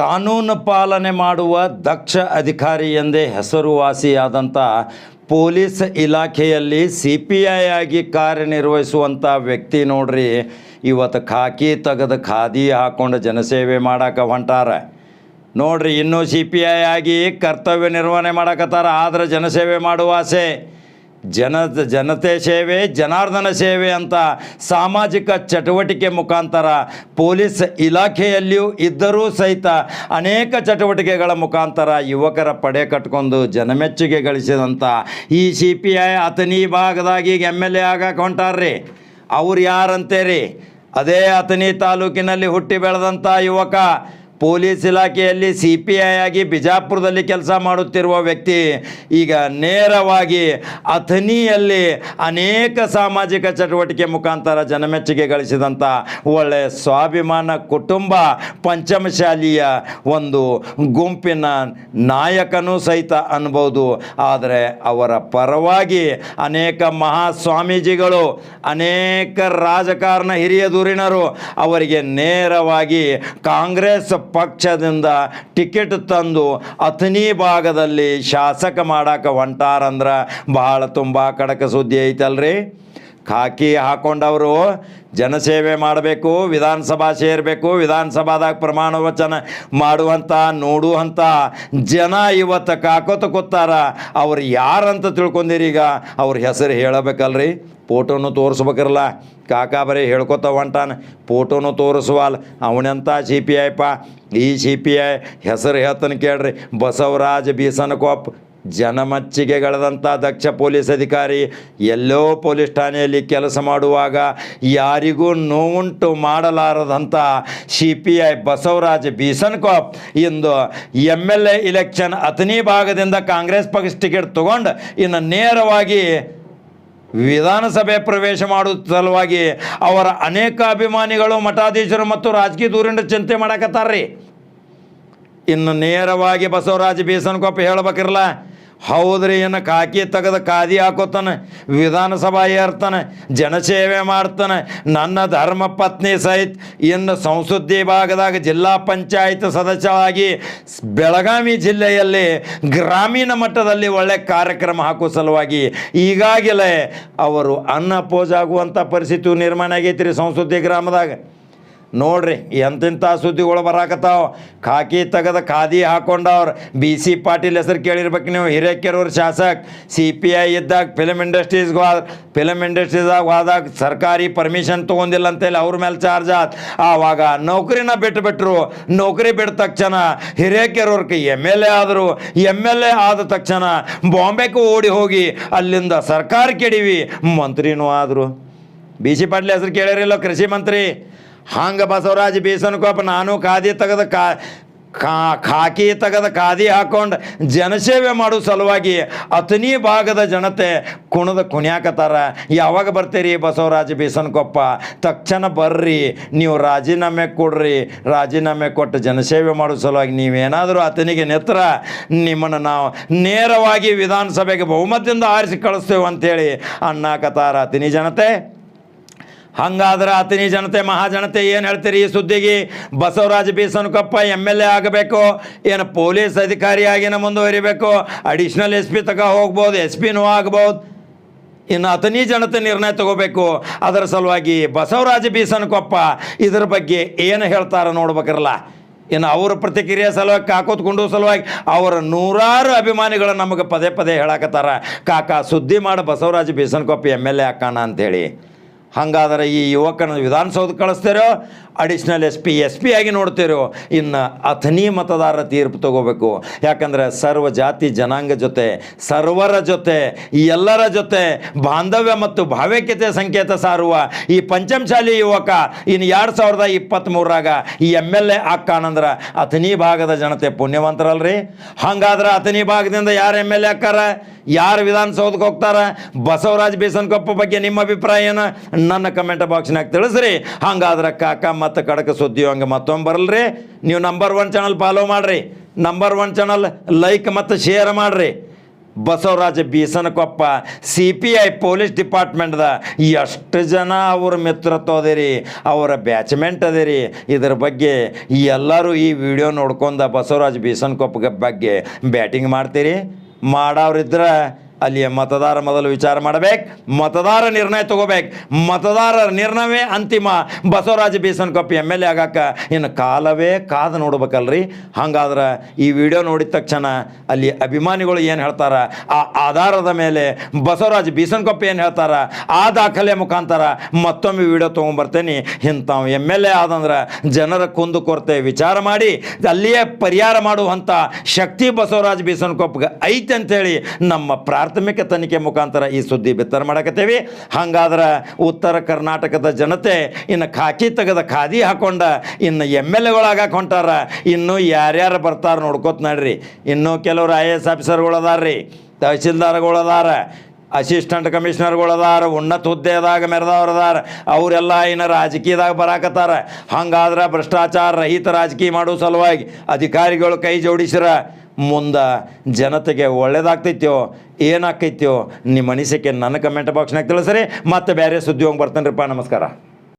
ಕಾನೂನು ಪಾಲನೆ ಮಾಡುವ ದಕ್ಷ ಅಧಿಕಾರಿ ಎಂದೇ ಹೆಸರುವಾಸಿಯಾದಂಥ ಪೊಲೀಸ್ ಇಲಾಖೆಯಲ್ಲಿ ಸಿ ಪಿ ಐ ಆಗಿ ಕಾರ್ಯನಿರ್ವಹಿಸುವಂಥ ವ್ಯಕ್ತಿ ನೋಡ್ರಿ. ಇವತ್ತು ಖಾಕಿ ತೆಗೆದು ಖಾದಿ ಹಾಕ್ಕೊಂಡು ಜನಸೇವೆ ಮಾಡಕ್ಕೆ ಹೊಂಟಾರ. ನೋಡ್ರಿ, ಇನ್ನೂ ಸಿ ಪಿ ಐ ಆಗಿ ಕರ್ತವ್ಯ ನಿರ್ವಹಣೆ ಮಾಡಕತ್ತಾರ, ಆದ್ರೆ ಜನಸೇವೆ ಮಾಡುವ ಆಸೆ. ಜನ ಜನತೆ ಸೇವೆ, ಜನಾರ್ದನ ಸೇವೆ ಅಂತ ಸಾಮಾಜಿಕ ಚಟುವಟಿಕೆ ಮುಖಾಂತರ ಪೊಲೀಸ್ ಇಲಾಖೆಯಲ್ಲಿಯೂ ಇದ್ದರೂ ಸಹಿತ ಅನೇಕ ಚಟುವಟಿಕೆಗಳ ಮುಖಾಂತರ ಯುವಕರ ಪಡೆ ಕಟ್ಕೊಂಡು ಜನಮೆಚ್ಚುಗೆ ಗಳಿಸಿದಂಥ ಈ ಸಿ ಪಿ ಐ ಅತನಿ ಭಾಗದಾಗಿ ಈಗ ಎಂ ಎಲ್ ಎ ಆಗಕ್ಕೆ ಹೊಂಟಾರ್ರಿ ಅವ್ರು ಯಾರಂತೇರಿ? ಅದೇ ಅತನಿ ತಾಲೂಕಿನಲ್ಲಿ ಹುಟ್ಟಿ ಬೆಳೆದಂಥ ಯುವಕ. ಪೊಲೀಸ್ ಇಲಾಖೆಯಲ್ಲಿ ಸಿ ಪಿ ಐ ಆಗಿ ಬಿಜಾಪುರದಲ್ಲಿ ಕೆಲಸ ಮಾಡುತ್ತಿರುವ ವ್ಯಕ್ತಿ ಈಗ ನೇರವಾಗಿ ಅಥನಿಯಲ್ಲಿ ಅನೇಕ ಸಾಮಾಜಿಕ ಚಟುವಟಿಕೆ ಮುಖಾಂತರ ಜನಮೆಚ್ಚುಗೆ ಗಳಿಸಿದಂಥ ಒಳ್ಳೆಯ ಸ್ವಾಭಿಮಾನ ಕುಟುಂಬ, ಪಂಚಮಶಾಲಿಯ ಒಂದು ಗುಂಪಿನ ನಾಯಕನೂ ಸಹಿತ ಅನ್ಬೋದು. ಆದರೆ ಅವರ ಪರವಾಗಿ ಅನೇಕ ಮಹಾಸ್ವಾಮೀಜಿಗಳು, ಅನೇಕ ರಾಜಕಾರಣ ಹಿರಿಯ ಧುರೀಣರು ಅವರಿಗೆ ನೇರವಾಗಿ ಕಾಂಗ್ರೆಸ್ ಪಕ್ಷದಿಂದ ಟಿಕೆಟ್ ತಂದು ಅಥಣಿ ಭಾಗದಲ್ಲಿ ಶಾಸಕ ಮಾಡಕ್ಕೆ ಹೊಂಟಾರಂದ್ರೆ ಬಹಳ ತುಂಬ ಕಡಕ ಸುದ್ದಿ ಐತಲ್ರಿ? ಖಾಕಿ ಹಾಕೊಂಡವರು ಜನಸೇವೆ ಮಾಡಬೇಕು, ವಿಧಾನಸಭಾ ಸೇರಬೇಕು, ವಿಧಾನಸಭಾದಾಗ ಪ್ರಮಾಣ ವಚನ ಮಾಡುವಂಥ ನೋಡುವಂಥ ಜನ ಇವತ್ತು ಕಾಕೋತ ಕೂತಾರ. ಅವ್ರು ಯಾರಂತ ತಿಳ್ಕೊಂಡಿರಿ ಈಗ? ಅವ್ರ ಹೆಸರು ಹೇಳಬೇಕಲ್ರಿ? ಫೋಟೋನು ತೋರಿಸ್ಬೇಕಿರಲ್ಲ. ಕಾಕಾ ಬರೀ ಹೇಳ್ಕೊತ ಹೊಂಟಾನ. ಫೋಟೋನು ತೋರಿಸುವಲ್ಲ ಅವನೆಂಥ ಸಿ ಪಿ ಐ ಪಾ? ಈ ಸಿ ಪಿ ಐ ಹೆಸರು ಹೇಳ್ತಾನೆ ಕೇಳ್ರಿ. ಬಸವರಾಜ್ ಬೀಸನಕೊಪ್ಪ. ಜನಮಚ್ಚಿಗೆಗಳದಂಥ ದಕ್ಷ ಪೊಲೀಸ್ ಅಧಿಕಾರಿ ಎಲ್ಲೋ ಪೊಲೀಸ್ ಠಾಣೆಯಲ್ಲಿ ಕೆಲಸ ಮಾಡುವಾಗ ಯಾರಿಗೂ ನೋವುಂಟು ಮಾಡಲಾರದಂಥ C P I Basavaraj Bisankop into M L A election Athani ಭಾಗದಿಂದ ಕಾಂಗ್ರೆಸ್ ಪಕ್ಷ ಟಿಕೆಟ್ ತಗೊಂಡು ಇನ್ನು ನೇರವಾಗಿ ವಿಧಾನಸಭೆ ಪ್ರವೇಶ ಮಾಡುವ ಸಲುವಾಗಿ ಅವರ ಅನೇಕ ಅಭಿಮಾನಿಗಳು, ಮಠಾಧೀಶರು ಮತ್ತು ರಾಜಕೀಯ ದೂರಿಂದ ಚಿಂತೆ ಮಾಡಕತ್ತಾರ್ರಿ. ಇನ್ನು ನೇರವಾಗಿ ಬಸವರಾಜ ಬೀಸನ್ಕೊಪ್ಪ ಹೇಳ್ಬೇಕಿರಲ್ಲ ಹೌದ್ರಿ, ಏನು ಕಾಕಿ ತೆಗೆದು ಕಾದಿ ಹಾಕೋತಾನೆ, ವಿಧಾನಸಭಾ ಏರ್ತಾನೆ, ಜನಸೇವೆ ಮಾಡ್ತಾನೆ, ನನ್ನ ಧರ್ಮ ಪತ್ನಿ ಸಹಿತ ಇನ್ನು ಸಂಸದೀಯ ಭಾಗದಾಗ ಜಿಲ್ಲಾ ಪಂಚಾಯತ್ ಸದಸ್ಯರಾಗಿ ಬೆಳಗಾವಿ ಜಿಲ್ಲೆಯಲ್ಲಿ ಗ್ರಾಮೀಣ ಮಟ್ಟದಲ್ಲಿ ಒಳ್ಳೆ ಕಾರ್ಯಕ್ರಮ ಹಾಕೋ ಸಲುವಾಗಿ ಈಗಾಗಲೇ ಅವರು ಅನ್ನ ಪೋಜಾಗುವಂಥ ಪರಿಸ್ಥಿತಿ ನಿರ್ಮಾಣ ಆಗೈತಿ ರೀ ಗ್ರಾಮದಾಗ. ನೋಡ್ರಿ ಎಂತೆಂಥ ಸುದ್ದಿಗಳು ಬರಾಕತ್ತಾವ. ಖಾಕಿ ತೆಗೆದ ಖಾದಿ ಹಾಕೊಂಡವ್ರು. ಬಿ ಸಿ ಪಾಟೀಲ್ ಹೆಸರು ಕೇಳಿರ್ಬೇಕು ನೀವು, ಹಿರೇಕೆರೂರು ಶಾಸಕ್, ಸಿ ಪಿ ಐ ಇದ್ದಾಗ ಫಿಲಮ್ ಇಂಡಸ್ಟ್ರೀಸ್ಗೆ ಹೋದ ಫಿಲಮ್ ಇಂಡಸ್ಟ್ರೀಸ್ದಾಗ ಹೋದಾಗ ಸರ್ಕಾರಿ ಪರ್ಮಿಷನ್ ತೊಗೊಂಡಿಲ್ಲ ಅಂತೇಳಿ ಅವ್ರ ಮೇಲೆ ಚಾರ್ಜ್ ಆತ್. ಆವಾಗ ನೌಕರಿನ ಬಿಟ್ಟು ಬಿಟ್ಟರು ನೌಕರಿ ಬಿಟ್ಟ ತಕ್ಷಣ ಹಿರೇಕೆರೂರ್ಗೆ ಎಂ ಎಲ್ ಎ ಆದರು. ಎಂ ಎಲ್ ಎ ಆದ ತಕ್ಷಣ ಬಾಂಬೆಗೆ ಓಡಿ ಹೋಗಿ ಅಲ್ಲಿಂದ ಸರ್ಕಾರ ಕೆಡಿವಿ. ಮಂತ್ರಿನೂ ಆದರು. ಬಿ ಸಿ ಪಾಟೀಲ್ ಹೆಸರು ಕೇಳಿರಿಲ್ಲ ಕೃಷಿ ಮಂತ್ರಿ. ಹಂಗೆ ಬಸವರಾಜ ಬೀಸನ್ಕೊಪ್ಪ ನಾನು ಕಾದಿ ತೆಗೆದ ಕಾ, ಕಾ- ಖಾಕಿ ತೆಗೆದ ಕಾದಿ ಹಾಕೊಂಡು ಜನಸೇವೆ ಮಾಡೋ ಸಲುವಾಗಿ ಅತನಿ ಭಾಗದ ಜನತೆ ಕುಣದ ಕುಣಿಯಾಕತ್ತಾರ. ಯಾವಾಗ ಬರ್ತೀರಿ ಬಸವರಾಜ ಬೀಸನ್ಕೊಪ್ಪ? ತಕ್ಷಣ ಬರ್ರಿ, ನೀವು ರಾಜೀನಾಮೆ ಕೊಡ್ರಿ, ರಾಜೀನಾಮೆ ಕೊಟ್ಟು ಜನಸೇವೆ ಮಾಡೋ ಸಲುವಾಗಿ ನೀವೇನಾದರೂ ಆತನಿಗೆ ನೆತ್ರ, ನಿಮ್ಮನ್ನು ನಾವು ನೇರವಾಗಿ ವಿಧಾನಸಭೆಗೆ ಬಹುಮತದಿಂದ ಆರಿಸಿ ಕಳಿಸ್ತೇವೆ ಅಂಥೇಳಿ ಅನ್ನಾಕತ್ತಾರ ಅತನಿ ಜನತೆ. ಹಂಗಾದ್ರೆ ಅತನಿ ಜನತೆ ಮಹಾಜನತೆ ಏನು ಹೇಳ್ತೀರಿ ಈ ಸುದ್ದಿಗೆ? Basavaraja Bisanakoppa M L A ಆಗಬೇಕು. ಏನು ಪೊಲೀಸ್ ಅಧಿಕಾರಿಯಾಗಿನ ಮುಂದುವರಿಬೇಕು. ಅಡಿಷ್ನಲ್ ಎಸ್ ಪಿ ತಗ ಹೋಗ್ಬೋದು ಎಸ್ ಪಿನೂ ಆಗ್ಬೋದು. ಇನ್ನು ಅತನಿ ಜನತೆ ನಿರ್ಣಯ ತಗೋಬೇಕು. ಅದರ ಸಲುವಾಗಿ ಬಸವರಾಜ ಬೀಸನಕೊಪ್ಪ ಇದ್ರ ಬಗ್ಗೆ ಏನು ಹೇಳ್ತಾರ ನೋಡ್ಬೇಕಿರಲ್ಲ. ಇನ್ನು ಅವ್ರ ಪ್ರತಿಕ್ರಿಯೆ ಸಲುವಾಗಿ ಕಾಕೋತ್ಕೊಂಡು ಸಲುವಾಗಿ ಅವರ ನೂರಾರು ಅಭಿಮಾನಿಗಳು ನಮಗೆ ಪದೇ ಪದೇ ಹೇಳಕತ್ತಾರ. ಕಾಕ, ಸುದ್ದಿ ಮಾಡಿ Basavaraja Bisanakoppa M L A ಹಾಕೋಣ ಅಂಥೇಳಿ ಹಾಗಾದರೆ ಈ ಯುವಕನ Vidhana Soudha ಕಳಿಸ್ತೀರೋ additional S P S P ಆಗಿ ನೋಡ್ತಿರೋ. ಇನ್ನು ಅಥನಿ ಮತದಾರರ ತೀರ್ಪು ತಗೋಬೇಕು. ಯಾಕಂದರೆ ಸರ್ವ ಜಾತಿ ಜನಾಂಗ ಜೊತೆ, ಸರ್ವರ ಜೊತೆ, ಎಲ್ಲರ ಜೊತೆ ಬಾಂಧವ್ಯ ಮತ್ತು ಭಾವೈಕ್ಯತೆ ಸಂಕೇತ ಸಾರುವ ಈ ಪಂಚಮಶಾಲಿ ಯುವಕ ಇನ್ನು ಎರಡು ಸಾವಿರದ ಇಪ್ಪತ್ತ್ಮೂರಾಗ ಈ ಎಂ ಎಲ್ ಎ ಹಾಕಾನಂದ್ರೆ ಅಥನಿ ಭಾಗದ ಜನತೆ ಪುಣ್ಯವಂತರಲ್ರಿ. ಹಂಗಾದ್ರೆ ಅಥನಿ ಭಾಗದಿಂದ ಯಾರು ಎಂ ಎಲ್ ಎ ಹಾಕಾರ ಯಾರು ವಿಧಾನಸೌಧಕ್ಕೆ ಹೋಗ್ತಾರ? ಬಸವರಾಜ್ ಬೀಸನ್ಕೊಪ್ಪ ಬಗ್ಗೆ ನಿಮ್ಮ ಅಭಿಪ್ರಾಯ ಏನು? ನನ್ನ ಕಮೆಂಟ್ ಬಾಕ್ಸ್ನಾಗ ತಿಳಿಸ್ರಿ. ಹಂಗಾದ್ರೆ ಕಾಕ ಮತ್ತು ಕಡಕ ಸುದ್ದಿ ಹಂಗೆ ಮತ್ತೊಮ್ಮೆ ಬರಲ್ರಿ. ನೀವು ನಂಬರ್ ಒನ್ ಚಾನಲ್ ಫಾಲೋ ಮಾಡಿರಿ. ನಂಬರ್ ಒನ್ ಚಾನಲ್ ಲೈಕ್ ಮತ್ತು ಶೇರ್ ಮಾಡಿರಿ. Basavaraja Bisanakoppa C P I police ಡಿಪಾರ್ಟ್ಮೆಂಟ್ದ ಎಷ್ಟು ಜನ ಅವ್ರ ಮಿತ್ರತ್ವ ಅದಿರಿ, ಅವರ ಬ್ಯಾಚ್ಮೆಂಟ್ ಅದಿರಿ. ಇದ್ರ ಬಗ್ಗೆ ಎಲ್ಲರೂ ಈ ವಿಡಿಯೋ ನೋಡ್ಕೊಂಡ ಬಸವರಾಜ ಬೀಸನಕೊಪ್ಪ ಬಗ್ಗೆ ಬ್ಯಾಟಿಂಗ್ ಮಾಡ್ತೀರಿ. ಮಾಡೋರಿದ್ರೆ ಅಲ್ಲಿಯ ಮತದಾರ ಮೊದಲು ವಿಚಾರ ಮಾಡಬೇಕು, ಮತದಾರ ನಿರ್ಣಯ ತಗೋಬೇಕು. ಮತದಾರರ ನಿರ್ಣಯವೇ ಅಂತಿಮ. Basavaraja Bisanakoppa M L A ಆಗಾಕ ಇನ್ನು ಕಾಲವೇ ಕಾದು ನೋಡ್ಬೇಕಲ್ರಿ. ಹಂಗಾದ್ರೆ ಈ ವಿಡಿಯೋ ನೋಡಿದ ತಕ್ಷಣ ಅಲ್ಲಿ ಅಭಿಮಾನಿಗಳು ಏನು ಹೇಳ್ತಾರೆ? ಆ ಆಧಾರದ ಮೇಲೆ ಬಸವರಾಜ ಬೀಸನಕೊಪ್ಪ ಏನು ಹೇಳ್ತಾರೆ? ಆ ದಾಖಲೆ ಮುಖಾಂತರ ಮತ್ತೊಮ್ಮೆ ವಿಡಿಯೋ ತೊಗೊಂಬರ್ತೇನೆ. ಇಂಥವು ಎಂ ಎಲ್ ಎ ಆದಂದ್ರೆ ಜನರ ಕುಂದು ಕೊರತೆ ವಿಚಾರ ಮಾಡಿ, ಅಲ್ಲಿಯೇ ಪರಿಹಾರ ಮಾಡುವಂಥ ಶಕ್ತಿ ಬಸವರಾಜ ಬೀಸನಕೊಪ್ಪಗೆ ಐತೆ ಅಂತೇಳಿ ನಮ್ಮ ಪ್ರಾಥಮಿಕ ತನಿಖೆ ಮುಖಾಂತರ ಈ ಸುದ್ದಿ ಬಿತ್ತರ ಮಾಡಕತ್ತೇವೆ. ಹಂಗಾದ್ರೆ ಉತ್ತರ ಕರ್ನಾಟಕದ ಜನತೆ ಇನ್ನು ಖಾಕಿ ತೆಗೆದ ಖಾದಿ ಹಾಕೊಂಡ ಇನ್ನು ಎಂ ಎಲ್ ಎಗಳಾಗಕ್ಕೆ ಹೊಂಟಾರ ಇನ್ನೂ ಯಾರ್ಯಾರು ಬರ್ತಾರೆ ನೋಡ್ಕೋತ ನಡ್ರಿ. ಇನ್ನೂ ಕೆಲವರು ಐ ಎ ಎಸ್ ಆಫೀಸರ್ಗಳು ಅದಾರ ರೀ ತಹಸೀಲ್ದಾರ್ಗಳು ಅಸಿಸ್ಟೆಂಟ್ ಕಮಿಷನರ್ಗಳು ಅದಾರ ಉನ್ನತ ಹುದ್ದೆದಾಗ ಮೆರೆದವ್ರು ಅದಾರ ಅವರೆಲ್ಲ ಏನು ರಾಜಕೀಯದಾಗ ಬರಾಕತ್ತಾರ. ಹಂಗಾದ್ರೆ ಭ್ರಷ್ಟಾಚಾರ ರಹಿತ ರಾಜಕೀಯ ಮಾಡೋ ಸಲುವಾಗಿ ಅಧಿಕಾರಿಗಳು ಕೈ ಜೋಡಿಸಿರ, ಮುಂದೆ ಜನತೆಗೆ ಒಳ್ಳೇದಾಗ್ತೈತ್ಯೋ, ಏನಾಗ್ತೈತ್ಯೋ, ನಿಮ್ಮ ಅನಿಸಿಕೆ ನನ್ನ ಕಮೆಂಟ್ ಬಾಕ್ಸ್ನಾಗ ತಿಳಿಸ್ರಿ, ಮತ್ತೆ ಬೇರೆ ಸುದ್ದಿ ಹೋಗಿ ಬರ್ತಾನೆ ನಮಸ್ಕಾರ.